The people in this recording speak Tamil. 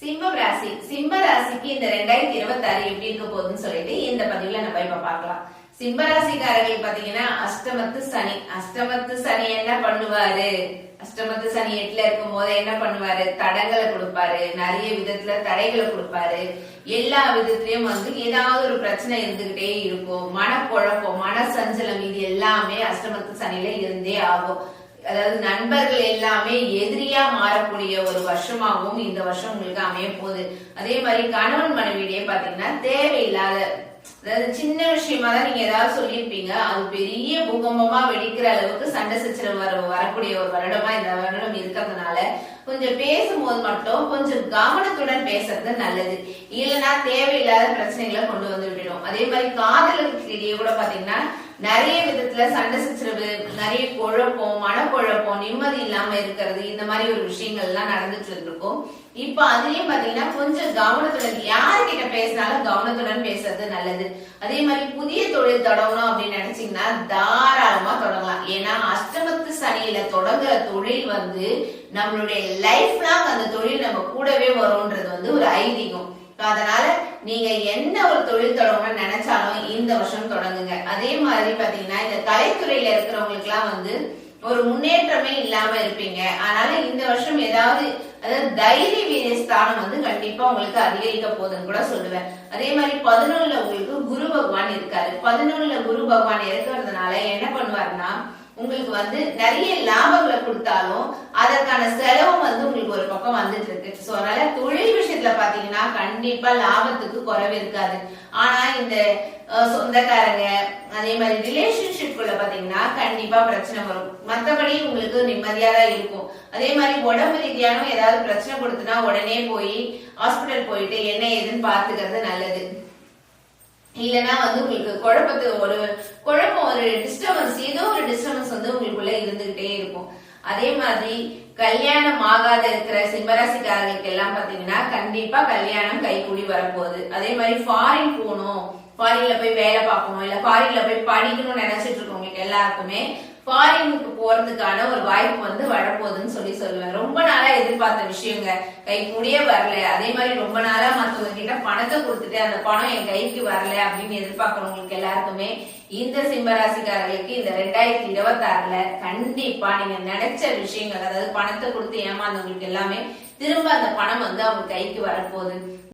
சிம்மம் ராசி சிம்ம ராசிக்கு இந்த ரெண்டாயிரத்தி இருபத்தி ஆறு எப்படி இருக்க போகுதுன்னு சொல்லிட்டு இந்த பதிவுல நம்ம இப்ப பாக்கலாம் சிம்ம ராசிக்காரர்கள் பாத்தீங்கன்னா அஷ்டமத்து சனி. அஷ்டமத்து சனி என்ன பண்ணுவாரு? அஷ்டமத்து சனி எட்டுல இருக்கும் போது என்ன பண்ணுவாரு? தடங்களை கொடுப்பாரு. நிறைய விதத்துல தடைகளை கொடுப்பாரு. எல்லா விதத்திலயும் வந்து ஏதாவது ஒரு பிரச்சனை இருந்துகிட்டே இருக்கும். மனக்குழப்பம் மன சஞ்சலம் இது எல்லாமே அஷ்டமத்து சனியில இருந்தே ஆகும். அதாவது நண்பர்கள் எல்லாமே எதிரியா மாறக்கூடிய ஒரு வருஷமாகவும் இந்த வருஷம் உங்களுக்கு அமைய போகுது. அதே மாதிரி கணவன் மனைவியிடையே பாத்தீங்கன்னா தேவையில்லாத அதாவது சின்ன விஷயமா தான் நீங்க ஏதாவது சொல்லியிருப்பீங்க. அது பெரிய பூகம்பமா வெடிக்கிற அளவுக்கு சண்டை சச்சரவு வர வரக்கூடிய ஒரு வருடமா இந்த வருடம் கொஞ்சம் பேசும்போது மட்டும் கொஞ்சம் கவனத்துடன் பேசுறது நல்லது. இல்லைன்னா தேவையில்லாத பிரச்சனைகளை கொண்டு வந்து விட்டுடும். அதே மாதிரி காதலுக்கு இடையே கூட பாத்தீங்கன்னா நிறைய விதத்துல சண்டை சச்சரவு நிறைய குழப்பம் மனக்குழப்பம் நிம்மதி இல்லாம இருக்கிறது இந்த மாதிரி ஒரு விஷயங்கள் எல்லாம் நடந்துட்டு இருந்திருக்கும். இப்ப அதுலயும் பாத்தீங்கன்னா கொஞ்சம் கவனத்துடன் யாருக்கிட்ட பேசினாலும் கவனத்துடன் பேசுறது நல்லது. அதே மாதிரி புதிய தொழில் தொடங்கணும் அப்படின்னு நினைச்சீங்கன்னா தாராளமா தொடங்கலாம். ஏன்னா அஷ்டமத்து சனியில தொடங்குற தொழில் வந்து நம்மளுடைய லைஃப் லாங் அந்த தொழில் நம்ம கூடவே வரும்ன்றது வந்து ஒரு ஐதீகம். அதனால நீங்க என்ன ஒரு தொழில் தொடங்கணும்னு நினைச்சாலும் இந்த வருஷம் தொடங்குங்க. அதே மாதிரி பாத்தீங்கன்னா இந்த கலைத்துறையில இருக்கிறவங்களுக்கு எல்லாம் வந்து ஒரு முன்னேற்றமே இல்லாம இருப்பீங்க. அதனால இந்த வருஷம் ஏதாவது அதாவது தைரிய வீரிய ஸ்தானம் வந்து கண்டிப்பா உங்களுக்கு அதிகரிக்க போகுதுன்னு கூட சொல்லுவேன். அதே மாதிரி பதினொன்னுல உங்களுக்கு குரு பகவான் இருக்காரு. பதினொன்னுல குரு பகவான் இருக்கிறதுனால என்ன பண்ணுவாருன்னா உங்களுக்கு வந்து நிறைய லாபங்களை கொடுத்தாலும் அதற்கான செலவும் வந்து உங்களுக்கு ஒரு பக்கம் வந்துட்டு இருக்கு. சோ அதனால தொழில் விஷயத்துல பாத்தீங்கன்னா கண்டிப்பா லாபத்துக்கு குறைவு இருக்காது. ஆனா இந்த சொந்தக்காரங்க அதே மாதிரி ரிலேஷன்ஷிப்குள்ள பாத்தீங்கன்னா கண்டிப்பா பிரச்சனை வரும். மத்தபடி உங்களுக்கு நிம்மதியா தான் இருக்கும். அதே மாதிரி உடம்பு ரீதியான ஏதாவது பிரச்சனை கொடுத்துனா உடனே போய் ஹாஸ்பிட்டல் போயிட்டு என்ன ஏதுன்னு பாத்துக்கிறது நல்லது. இல்லைன்னா வந்து உங்களுக்கு குழப்பத்து ஒரு குழப்பம் ஒரு டிஸ்டர்பன்ஸ் ஏதோ ஒரு டிஸ்டர்பன்ஸ் வந்து உங்களுக்குள்ள இருந்துகிட்டே இருக்கும். அதே மாதிரி கல்யாணம் ஆகாத இருக்கிற சிம்மராசிக்காரர்களுக்கு எல்லாம் பாத்தீங்கன்னா கண்டிப்பா கல்யாணம் கைகூடி வரப்போகுது. அதே மாதிரி ஃபாரின் போகணும். ஃபாரின்ல போய் வேலை பார்க்கணும். இல்ல ஃபாரின்ல போய் படிக்கணும்னு நினைச்சிட்டு இருக்கவங்களுக்கு எல்லாருக்குமே ஃபாரினுக்கு போறதுக்கான ஒரு வாய்ப்பு வந்து வரப்போகுதுன்னு சொல்லி சொல்லுவேன். ரொம்ப நாளா எதிர்பார்த்த விஷயங்க. கை கூடிய வரல. அதே மாதிரி ரொம்ப நாளா மத்தவங்க கிட்ட பணத்தை கொடுத்துட்டு அந்த பணம் என் கைக்கு வரல அப்படின்னு எதிர்பார்க்கறவங்களுக்கு எல்லாருக்குமே இந்த சிம்மராசிக்காரர்களுக்கு இந்த ரெண்டாயிரத்தி இருபத்தி ஆறுல கண்டிப்பா நீங்க நினைச்ச விஷயங்கள் அதாவது பணத்தை கொடுத்து ஏமாந்தவங்களுக்கு எல்லாமே திரும்ப அந்த பணம் வந்து அவங்க கைக்கு வரப்போகுது.